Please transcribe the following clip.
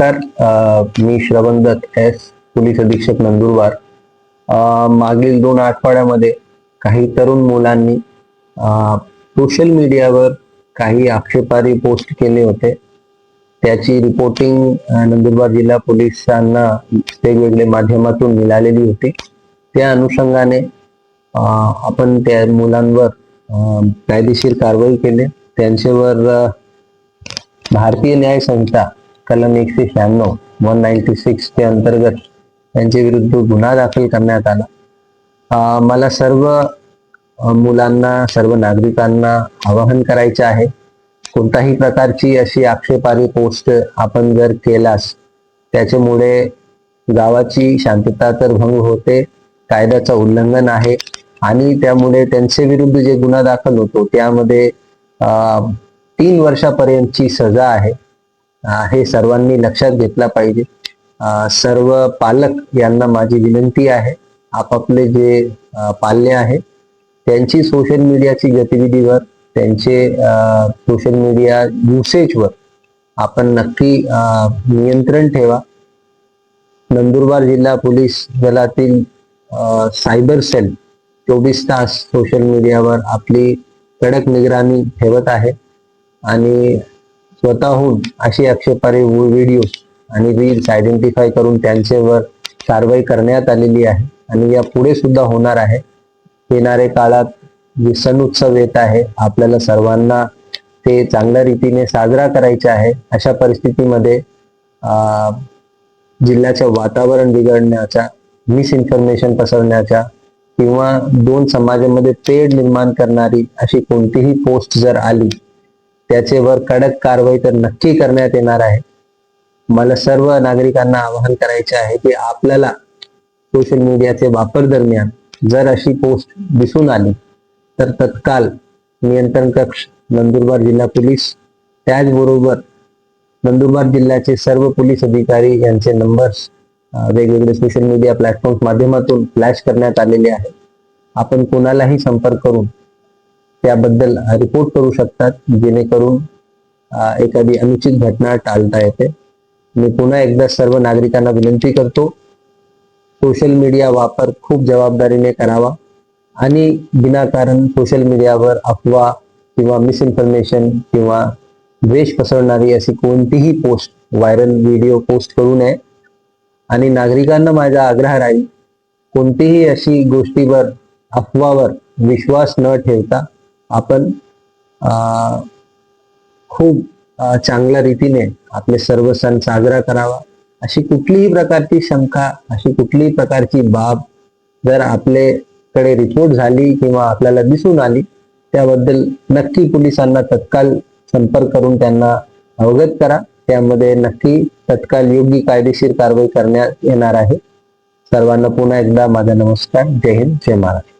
नमस्कार. मी श्रवण Datta S police अधीक्षक नंदुरबार. मागील दोन आठवड्यामध्ये काही तरुण मुलांनी सोशल मीडियावर काही आक्षेपारी पोस्ट केले होते. त्याची रिपोर्टिंग नंदुरबार जिल्हा पोलिसांना वेगवेगळ्या माध्यमातून मिळालेली होती. त्या अनुषंगाने आपण त्या मुलांवर कायदेशीर कारवाई केली. त्यांच्यावर भारतीय न्याय संहिता कलम एकशे शहाण्णव वन नाईन्टी सिक्स ते अंतर्गत त्यांच्या विरुद्ध गुन्हा दाखल करण्यात आला. मला सर्व मुलांना सर्व नागरिकांना आवाहन करायचे आहे. कोणताही प्रकारची अशी आक्षेपारी पोस्ट आपण जर केलास त्याच्यामुळे गावाची शांतता तर भंग होते कायद्याचं उल्लंघन आहे आणि त्यामुळे त्यांचे विरुद्ध जे गुन्हा दाखल होतो त्यामध्ये तीन वर्षापर्यंतची सजा आहे. हे सर्वांनी लक्षात घेतला पाहिजे. सर्व पालक यांना माझी विनंती आहे आपापले जे पाल्य आहे त्यांची सोशल मीडियाची गतिविधीवर त्यांचे सोशल मीडिया युसेजवर आपण नक्की नियंत्रण ठेवा. नंदुरबार जिल्हा पोलीस दलातील सायबर सेल चोवीस तास सोशल मीडियावर आपली कडक निगराणी ठेवत आहे. आणि स्वतःहून अशी आक्षेपारे व्हिडिओ आणि रील्स आयडेंटिफाय करून त्यांच्यावर कारवाई करण्यात आलेली आहे. आणि या पुढे सुद्धा होणार आहे. येणाऱ्या काळात जे सण उत्सव येत आहे. आपल्याला सर्वांना ते चांगल्या रीतीने साजरा करायचे आहे. अशा परिस्थितीमध्ये जिल्ह्याचं वातावरण बिघडण्याच्या मिसइन्फॉर्मेशन पसरण्याच्या किंवा दोन समाजामध्ये पेड निर्माण करणारी अशी कोणतीही पोस्ट जर आली त्याच्यावर कडक कारवाई तर नक्की करण्यात येणार आहे. मला सर्व नागरिकांना आवाहन करायचे आहे की आपल्याला सोशल मीडियाचे वापर दरम्यान जर अशी पोस्ट दिसून आली तर तत्काल नियंत्रण कक्ष नंदुरबार जिल्हा पोलीस त्याचबरोबर नंदुरबार जिल्ह्याचे सर्व पोलीस अधिकारी यांचे नंबर्स वेगवेगळे सोशल मीडिया प्लॅटफॉर्म माध्यमातून फ्लॅश करण्यात आलेले आहे आपण कोणालाही संपर्क करून त्याबद्दल रिपोर्ट करू शकतात जेणेकरून एखादी अनुचित घटना टाळता येते. मी पुन्हा एकदा सर्व नागरिकांना विनंती करतो सोशल मीडिया वापर खूप जबाबदारीने करावा आणि विनाकारण सोशल मीडियावर अफवा किंवा मिसइन्फॉर्मेशन किंवा द्वेष पसरणारी अशी कोणतीही पोस्ट व्हायरल व्हिडिओ पोस्ट करू नये. आणि नागरिकांना माझा आग्रह राहील कोणतीही अशी गोष्टीवर अफवावर विश्वास न ठेवता आपण खूप चांगल्या रीतीने आपले सर्व सण साजरा करावा. अशी कुठलीही प्रकारची शंका अशी कुठलीही प्रकारची बाब जर आपल्याकडे रिपोर्ट झाली किंवा आपल्याला दिसून आली त्याबद्दल नक्की पोलिसांना तत्काल संपर्क करून त्यांना अवगत करा. त्यामध्ये नक्की तत्काल योग्य कायदेशीर कारवाई करण्यात येणार आहे. सर्वांना पुन्हा एकदा माझा नमस्कार. जय हिंद जय महाराष्ट्र.